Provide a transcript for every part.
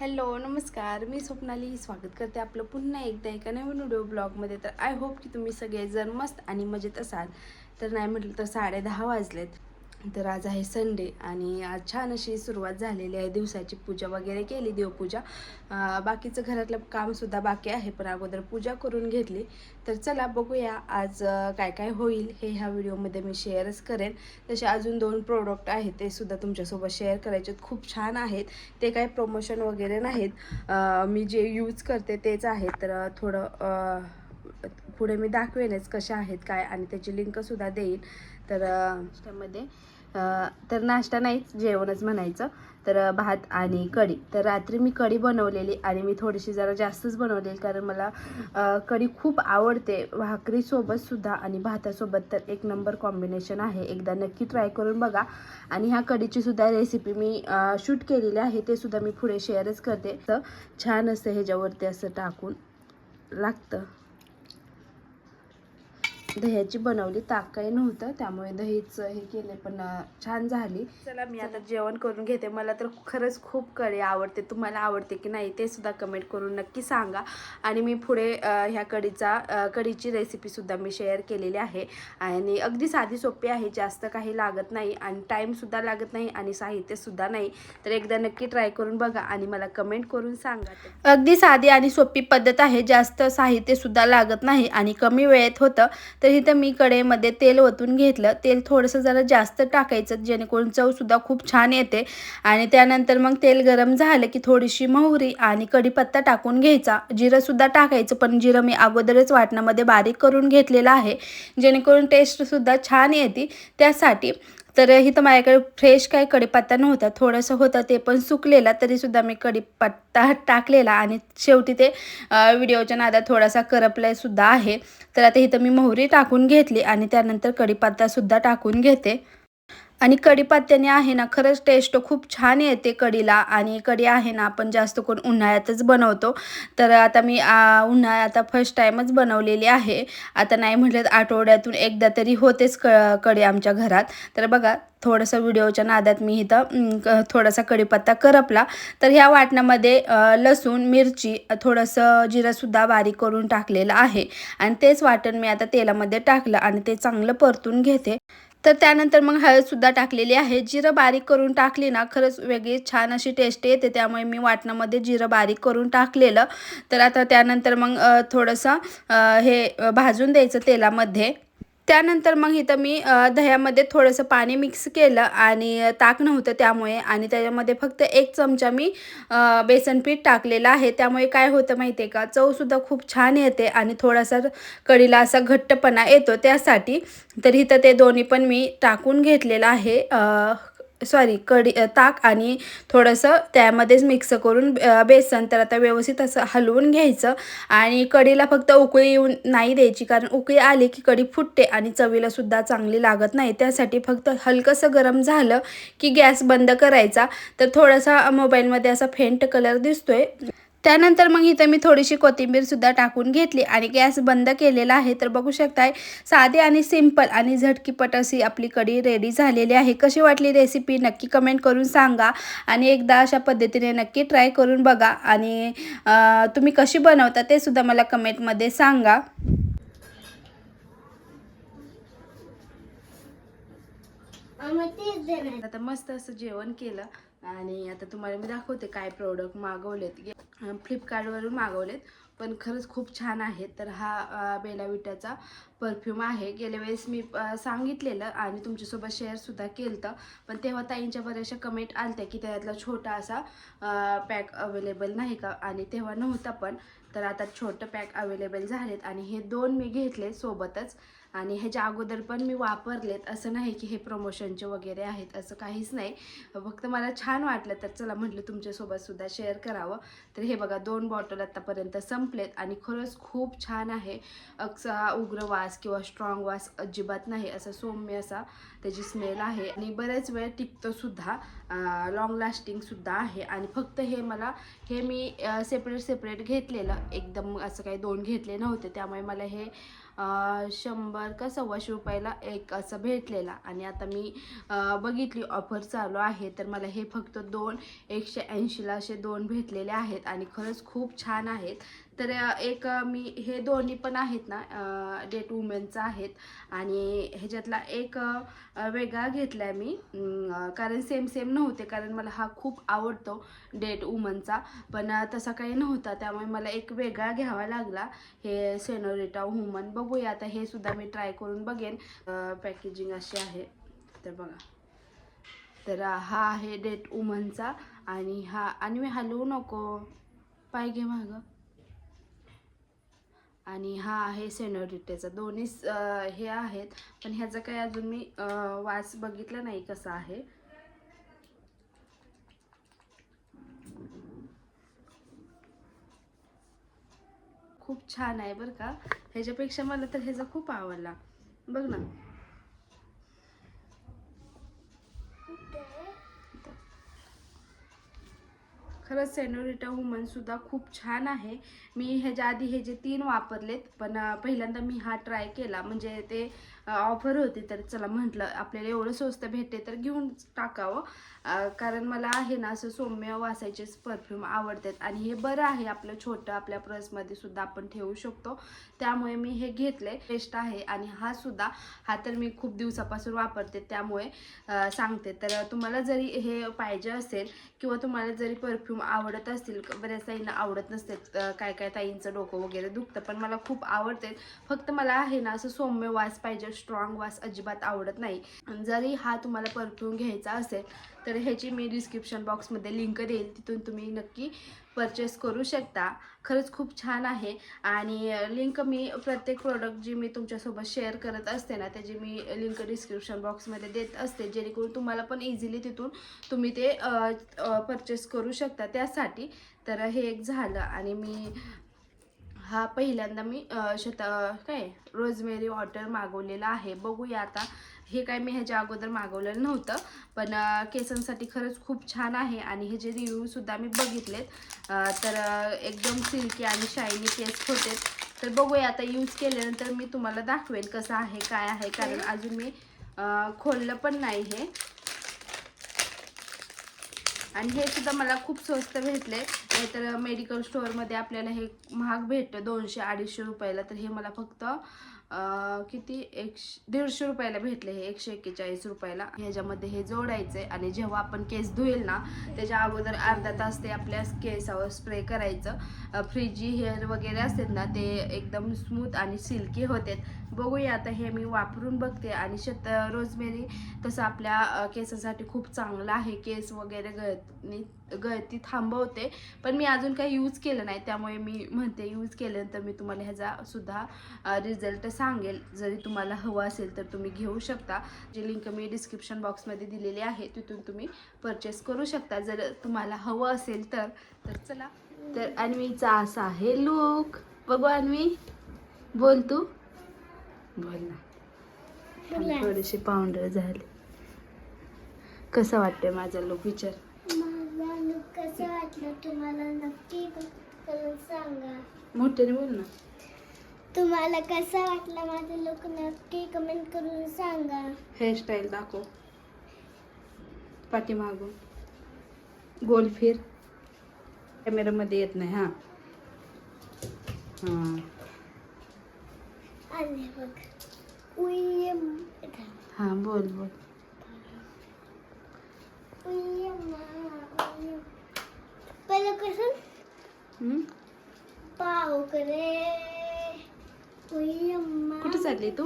Hello नमस्कार. मी स्वप्नाली स्वागत करते आपलं पुन्हा एकदा एका नवीन व्हिडिओ ब्लॉगमध्ये. तर आय होप की तुम्ही सगळेजण मस्त आणि मजेत असाल. तर नाही म्हटलं तर साडे दहा वाजलेत. तर आज आहे संडे आणि आज छान अशी सुरुवात झालेली आहे. दिवसाची पूजा वगैरे केली देवपूजा. बाकीचं घरातलं कामसुद्धा बाकी आहे पण अगोदर पूजा करून घेतली. तर चला बघूया आज काय काय होईल हे ह्या व्हिडिओमध्ये मी शेअरच करेन. तसे अजून दोन प्रोडक्ट आहेत ते सुद्धा तुमच्यासोबत शेअर करायचे. आहेत. खूप छान आहेत. ते काही प्रमोशन वगैरे नाहीत. मी जे यूज करते तेच आहेत तर थोडं पुढे मी दाखवेनच कशा आहेत काय आणि त्याची लिंकसुद्धा देईन. तर त्यामध्ये तर नाश्ता नाहीच जेवणच म्हणायचं. तर भात आणि कढी. तर रात्री मी कढी बनवलेली आणि मी थोडीशी जरा जास्तच बनवलेली कारण मला कढी खूप आवडते. भाकरीसोबत सुद्धा आणि भातासोबत तर एक नंबर कॉम्बिनेशन आहे. एकदा नक्की ट्राय करून बघा. आणि ह्या कढीची सुद्धा रेसिपी मी शूट केलेली आहे. ते सुद्धा मी पुढे शेअरच करते. तर छान असतं ह्याच्यावरती असं टाकून. लागतं. दह्याची बनवली. ताक काही नव्हतं त्यामुळे दहीच हे केले पण छान झाली. चला मी आता जेवण करून घेते. मला तर खरंच खूप कढी आवडते. तुम्हाला आवडते की नाही ते सुद्धा कमेंट करून नक्की सांगा. आणि मी पुढे ह्या कढीचा कढीची रेसिपी सुद्धा मी शेअर केलेली आहे. आणि अगदी साधी सोपी आहे जास्त काही लागत नाही आणि टाईम सुद्धा लागत नाही आणि साहित्य सुद्धा नाही. तर एकदा नक्की ट्राय करून बघा आणि मला कमेंट करून सांगा अगदी साधी आणि सोपी पद्धत आहे. जास्त साहित्य सुद्धा लागत नाही आणि कमी वेळेत होतं. तर इथं मी कढईमध्ये तेल ओतून घेतलं. तेल थोडंसं जरा जास्त टाकायचं जेणेकरून चवसुद्धा खूप छान येते. आणि त्यानंतर मग तेल गरम झालं की थोडीशी मोहरी आणि कढीपत्ता टाकून घ्यायचा. जिरंसुद्धा टाकायचं पण जिरं मी अगोदरच वाटणामध्ये बारीक करून घेतलेलं आहे. जेणेकरून टेस्टसुद्धा छान येते. त्यासाठी तर इथं माझ्याकडे फ्रेश काय कढीपत्ता नव्हता. थोडंसं होतं ते पण सुकलेला तरीसुद्धा मी कढीपत्ता टाकलेला आणि शेवटी ते व्हिडिओच्या नादात थोडासा करपलायसुद्धा आहे. तर आता इथं मी मोहरी टाकून घेतली आणि त्यानंतर कढीपत्तासुद्धा टाकून घेते. आणि कढीपत्त्याने आहे ना खरंच टेस्ट खूप छान येते कढीला. आणि कढी आहे ना आपण जास्त करून उन्हाळ्यातच बनवतो. तर आता मी उन्हाळ्यात आता फर्स्ट टाईमच बनवलेली आहे. आता नाही म्हटलं आठवड्यातून एकदा तरी होतेच क कढी आमच्या घरात. तर बघा थोडंसं व्हिडिओच्या नादात मी इथं थोडासा कढीपत्ता करपला. तर ह्या वाटणामध्ये लसूण मिरची थोडंसं जिरंसुद्धा बारीक करून टाकलेलं आहे. आणि तेच वाटण मी आता तेलामध्ये टाकलं आणि ते चांगलं परतून घेते. तर त्यानंतर मग हळदसुद्धा टाकलेली आहे. जिरं बारीक करून टाकली ना खरंच वेगळी छान अशी टेस्ट येते. त्यामुळे मी वाटणामध्ये जिरं बारीक करून टाकलेलं. तर आता त्यानंतर मग थोडंसं हे भाजून द्यायचं तेलामध्ये. त्यानंतर मग इथं मी दह्यामध्ये थोडंसं पाणी मिक्स केलं आणि ताक नव्हतं त्यामुळे आणि त्याच्यामध्ये फक्त एक चमचा मी बेसनपीठ बेसन पीठ टाकलेलं आहे. त्यामुळे काय होतं माहिती आहे का चवसुद्धा खूप छान येते आणि थोडासा कढीला असा घट्टपणा येतो त्यासाठी. तर इथं ते दोन्ही पण मी टाकून घेतलेलं आहे. सॉरी कढी ताक आणि थोडंसं त्यामध्येच मिक्स करून बेसन तर आता व्यवस्थित असं हलवून घ्यायचं. आणि कढीला फक्त उकळी येऊन नाही द्यायची कारण उकळी आली की कढी फुटते आणि चवीला सुद्धा चांगली लागत नाही. त्यासाठी फक्त हलकंसं गरम झालं की गॅस बंद करायचा. तर थोडासा मोबाईलमध्ये असा फेंट कलर दिसतोय. त्यानंतर मग इथं मी थोडीशी कोथिंबीरसुद्धा टाकून घेतली आणि गॅस बंद केलेला आहे. तर बघू शकताय साधी आणि सिंपल आणि झटकीपट अशी आपली कढी रेडी झालेली आहे. कशी वाटली रेसिपी नक्की कमेंट करून सांगा आणि एकदा अशा पद्धतीने नक्की ट्राय करून बघा आणि तुम्ही कशी बनवता ते सुद्धा मला कमेंटमध्ये सांगा. आता मस्त असं जेवण केलं. आणि आता तुम्हाला मी दाखवते काय प्रोडक्ट मागवलेत. फ्लिपकार्टवरून मागवलेत. पण खरंच खूप छान आहेत तर हा बेलाविटाचा बेला विटाचा परफ्यूम आहे. गेल्या वेळेस मी सांगितलेलं आणि तुमच्यासोबत शेअरसुद्धा केलं पण तेव्हा ताईंच्या बऱ्याचशा कमेंट आलत्या की त्यातला छोटा असा पॅक अवेलेबल नाही का? आणि तेव्हा नव्हता पण. तर आता छोटं पॅक अवेलेबल झालेत आणि हे दोन मी घेतले सोबतच. आणि ह्याच्या अगोदर पण मी वापरलेत. असं नाही की हे प्रमोशनचे वगैरे आहेत असं काहीच नाही. फक्त मला छान वाटलं. तर चला म्हटलं तुमच्यासोबतसुद्धा शेअर करावं. तर हे बघा दोन बॉटल आत्तापर्यंत संपलेत. आणि खरंच खूप छान आहे. असा उग्र वास किंवा स्ट्रॉंग वास अजिबात नाही असा सौम्य असा त्याची स्मेल आहे. आणि बऱ्याच वेळ टिकतंसुद्धा लाँग लॉंग आहे. आणि फक्त हे मला हे मी सेपरेट सेपरेट घेतलेलं. एकदम असं काही दोन घेतले नव्हते. त्यामुळे मला हे शंभर का सव्वाशे रुपयाला एक असं भेटलेला. आणि आता मी बघितली ऑफर चालू आहे. तर मला हे फक्त दोन एकशे ऐंशीला असे दोन भेटलेले आहेत. आणि खरंच खूप छान आहेत. तर एक मी हे दोन्ही पण आहेत ना डेट वुमेनचं आहेत. आणि ह्याच्यातला एक वेगळा घेतला आहे मी कारण सेम सेम नव्हते कारण मला हा खूप आवडतो डेट वुमनचा. पण तसा काही नव्हता त्यामुळे मला एक वेगळा घ्यावा लागला हे सेनोरिटा वुमन. बघूया आता हे सुद्धा मी ट्राय करून बघेन. पॅकेजिंग अशी आहे. तर बघा. तर हा आहे डेट वुमनचा आणि हा आणि मी हलवू नको. पाहिजे मागं. आणि हा आहे सेनोरिटेचा. दोन्ही हे आहेत पण ह्याचा काही अजून मी वास बघितला नाही कसा आहे. खूप छान आहे बरं का. ह्याच्यापेक्षा मला तर ह्याचा खूप आवडला. बघ ना. खरंच सेनोरिटा वुमनसुद्धा खूप छान आहे. मी ह्याच्या आधी हे जे तीन वापरलेत पण पहिल्यांदा मी हा ट्राय केला. म्हणजे ते ऑफर होती तर चला म्हटलं आपल्याला एवढं स्वस्त भेटते तर घेऊन टाकावं. कारण मला आहे ना असं सौम्य वासायचेच परफ्यूम आवडतात. आणि हे बरं आहे आपलं छोटं आपल्या पर्समध्ये सुद्धा आपण ठेवू शकतो. त्यामुळे मी हे घेतले बेस्ट आहे. आणि हा सुद्धा हा तर मी खूप दिवसापासून वापरते त्यामुळे सांगते. तर तुम्हाला जरी हे पाहिजे असेल किंवा तुम्हाला जरी परफ्यूम आवडत असतील बऱ्याच ताईंना आवडत नसते काय काय ताईंचं डोकं वगैरे दुखतं पण मला खूप आवडते. फक्त मला आहे ना असं सौम्य वास पाहिजे स्ट्रॉंग वास अजिबात आवडत नाही. जरी हा तुम्हाला परफ्यूम घ्यायचा असेल तर ह्याची मी डिस्क्रिप्शन बॉक्समध्ये लिंक देईल. तिथून तुम्ही नक्की परचेस करू शकता. खरंच खूप छान आहे. आणि लिंक मी प्रत्येक प्रोडक्ट जी मी तुमच्यासोबत शेअर करत असते ना त्याची मी लिंक डिस्क्रिप्शन बॉक्समध्ये देत असते. जेणेकरून तुम्हाला पण इझिली तिथून तुम्ही ते परचेस करू शकता. त्यासाठी तर हे एक झालं. आणि मी हा पहिल्यांदा मी शत काय रोजमेरी वॉटर मागवलेला आहे. बघूया आता. हे काय मी ह्याच्या अगोदर मागवलेलं नव्हतं पण केसांसाठी खरंच खूप छान आहे आणि हे जे रिव्ह्यूसुद्धा मी बघितलेत तर एकदम सिल्की आणि शायनी केस होते. तर बघूया आता यूज केल्यानंतर मी तुम्हाला दाखवेन कसं आहे काय आहे. कारण अजून मी खोललं पण नाही हे. आणि हे सुद्धा मला खूप स्वस्त भेटले. नाहीतर मेडिकल स्टोअरमध्ये आपल्याला हे महाग भेटतं दोनशे अडीचशे रुपयाला. तर हे मला फक्त किती? एकशे दीडशे रुपयाला भेटले हे एकशे एक्केचाळीस रुपयाला. ह्याच्यामध्ये हे जोडायचं आहे आणि जेव्हा आपण केस धुईल ना त्याच्या अगोदर अर्धा तास ते आपल्या केसावर स्प्रे करायचं. फ्रीजी हेअर वगैरे असतात ना ते एकदम स्मूथ आणि सिल्की होतात. बघूया आता हे मी वापरून बघते आणि शत रोजमेरी तसं आपल्या केसासाठी खूप चांगलं आहे. केस वगैरे गळती गळती थांबवते. पण मी अजून काही यूज केलं नाही. त्यामुळे मी म्हणते यूज केल्यानंतर मी तुम्हाला ह्याचा सुद्धा रिझल्ट सांगेल. जरी तुम्हाला हवं असेल तर तुम्ही घेऊ शकता. जी लिंक मी डिस्क्रिप्शन बॉक्समध्ये दिलेली आहे तिथून तुम्ही परचेस करू शकता. जर तुम्हाला हवं असेल तर तर चला. तर अन्वीचा असा आहे लुक बघू अन्वी. बोल तू. बोल ना. थोडीशी पावडर झाली. कसं वाटतंय माझा लुक विचार. कसं वाटलं तुम्हाला? नक्की करून सांगा. मोठ्याने बोल ना. तुम्हाला कसं वाटलं माझा लुक नक्की कमेंट करून सांगा. हेअरस्टाईल दाखव. पाठीमागून. गोल फिर. कॅमेरामध्ये येत नाही हां. हां. आले बघ हां बोल बोल. उयम्मा, उयम. पहिलं कसं हम्म? पाव करे उयम्मा कुठे चालली तू?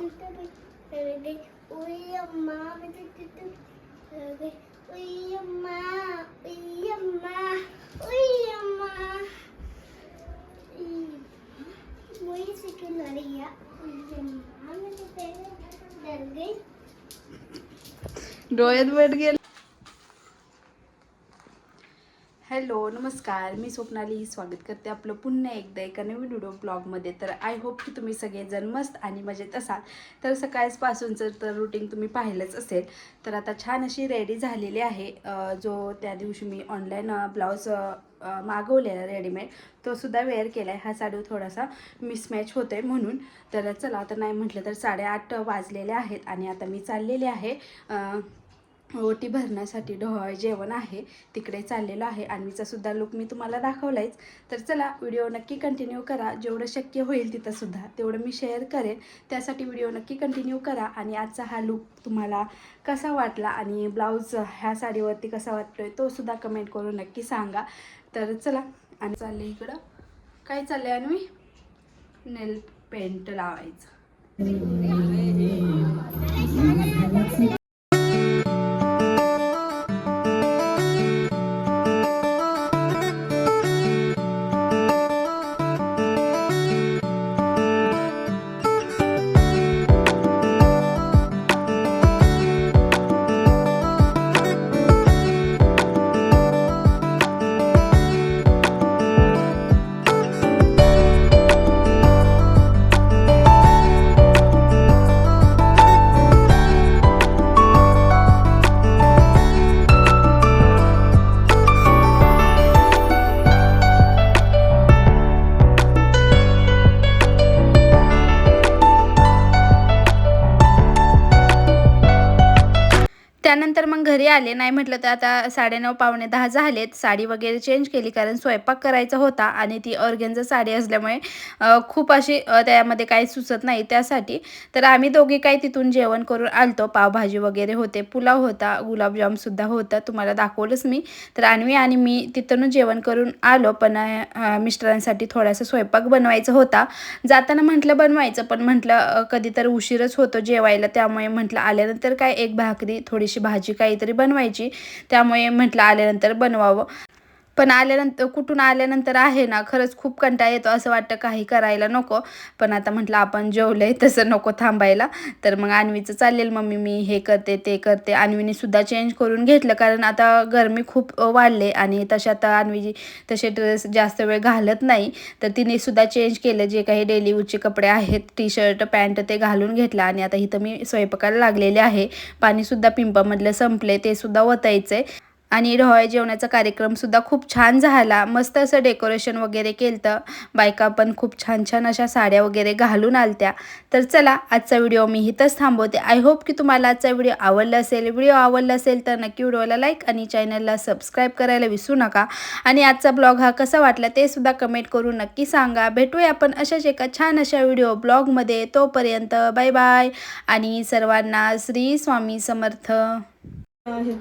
उयम्मा उयम्मा उयम्मा उयम्मा वही सेकंड वाली हॅलो नमस्कार. मी स्वप्नाली स्वागत करते आपलं पुन्हा एकदा एका नवीन व्हिडिओ ब्लॉगमध्ये तर आय होप की तुम्ही सगळेजण मस्त आणि मजेत असाल. तर सकाळपासूनचं तर रुटीन तुम्ही पाहिलंच असेल तर आता छान अशी रेडी झालेली आहे. जो त्या दिवशी मी ऑनलाईन ब्लाऊज मागवलेला रेडीमेड तो सुद्धा वेअर केला आहे हा साडी थोडासा मिसमॅच होतो आहे म्हणून. तर चला आता नाही म्हटलं तर साडेआठ वाजलेले आहेत आणि आता मी चाललेले आहे ओटी भरण्यासाठी ढोळ जेवण आहे तिकडे चाललेलं आहे. आणवीचा सुद्धा लुक मी तुम्हाला दाखवलायच. तर चला व्हिडिओ नक्की कंटिन्यू करा. जेवढं शक्य होईल तिथंसुद्धा तेवढं मी शेअर करेन. त्यासाठी व्हिडिओ नक्की कंटिन्यू करा. आणि आजचा हा लुक तुम्हाला कसा वाटला आणि ब्लाऊज ह्या साडीवरती कसा वाटतोय तो सुद्धा कमेंट करून नक्की सांगा. तर चला आणि चालले इकडं. काय चाललंय आणि नेल पेंट लावायचं. त्यानंतर मग घरी आले. नाही म्हटलं तर आता साडेनऊ पावणे दहा झालेत. साडी वगैरे चेंज केली कारण स्वयंपाक करायचा होता आणि ती ऑर्गेनचं साडी असल्यामुळे खूप अशी त्यामध्ये काही सुचत नाही त्यासाठी. तर आम्ही दोघी काही तिथून जेवण करून आलतो. पावभाजी वगैरे होते पुलाव होता गुलाबजामसुद्धा होता. तुम्हाला दाखवलंच मी. तर आणवी आणि मी तिथूनच जेवण करून आलो. पण मिस्टरांसाठी थोडासा स्वयंपाक बनवायचा होता. जाताना म्हटलं बनवायचं. पण म्हटलं कधी तर उशीरच होतो जेवायला. त्यामुळे म्हटलं आल्यानंतर काय एक भाकरी थोडीशी भाजी काहीतरी बनवायची. त्यामुळे म्हटलं आल्यानंतर बनवावं. पण आल्यानंतर कुठून आल्यानंतर आहे ना खरंच खूप कंटाळा येतो असं वाटतं काही करायला नको. पण आता म्हटलं आपण जेवलं आहे तसं नको थांबायला. तर मग आणवीचं चालेल मम्मी मी हे करते ते करते. आणवीने सुद्धा चेंज करून घेतलं कारण आता गरमी खूप वाढले आणि तसे आता अन्वी तसे ड्रेस जास्त वेळ घालत नाही. तर तिने सुद्धा चेंज केलं जे काही डेली यूजचे कपडे आहेत टी शर्ट पॅन्ट ते घालून घेतलं. आणि आता इथं मी स्वयंपाकाला लागलेले आहे. पाणीसुद्धा पिंपामधलं संपले ते सुद्धा ओतायचं आहे आणि ढोळे जेवणाचा कार्यक्रमसुद्धा खूप छान झाला. मस्त असं डेकोरेशन वगैरे केलं बायका पण खूप छान छान अशा साड्या वगैरे घालून आलत्या. तर चला आजचा व्हिडिओ मी इथंच थांबवते. आय होप की तुम्हाला आजचा व्हिडिओ आवडला असेल. व्हिडिओ आवडला असेल तर नक्की व्हिडिओला लाईक आणि चॅनलला सबस्क्राईब करायला विसरू नका. आणि आजचा ब्लॉग हा कसा वाटला ते सुद्धा कमेंट करून नक्की सांगा. भेटूया आपण अशाच एका छान अशा व्हिडिओ ब्लॉगमध्ये तोपर्यंत बाय बाय आणि सर्वांना श्री स्वामी समर्थ. हे